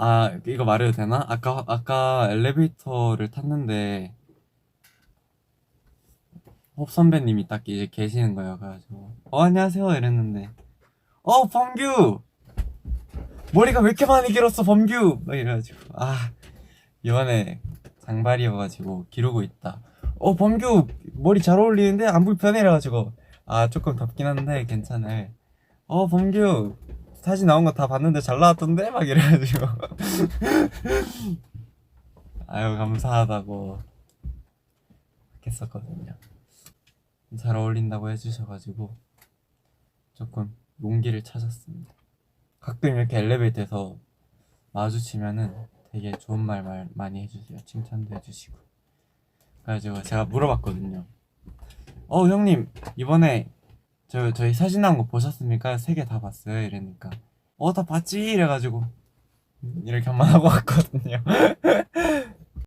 아 이거 말해도 되나? 아까 아까 엘리베이터를 탔는데 홉 선배님이 딱 이제 계시는 거예요. 그래가지고 어 안녕하세요 이랬는데 어 범규 머리가 왜 이렇게 많이 길었어 범규 막 이래가지고 아 이번에 장발이어가지고 기르고 있다. 어 범규 머리 잘 어울리는데 안 불편해 이래가지고 아 조금 덥긴 한데 괜찮을. 어 범규 사진 나온 거 다 봤는데 잘 나왔던데 막 이래가지고 아유 감사하다고 했었거든요. 잘 어울린다고 해주셔가지고 조금 용기를 찾았습니다. 가끔 이렇게 엘리베이터에서 마주치면은 되게 좋은 말, 말 많이 해주세요. 칭찬도 해주시고. 그래가지고 제가 물어봤거든요. 어 형님 이번에 저 저희 사진 나온 거 보셨습니까? 세 개 다 봤어요. 이러니까 어 다 봤지 이래가지고 이렇게 한번 하고 왔거든요.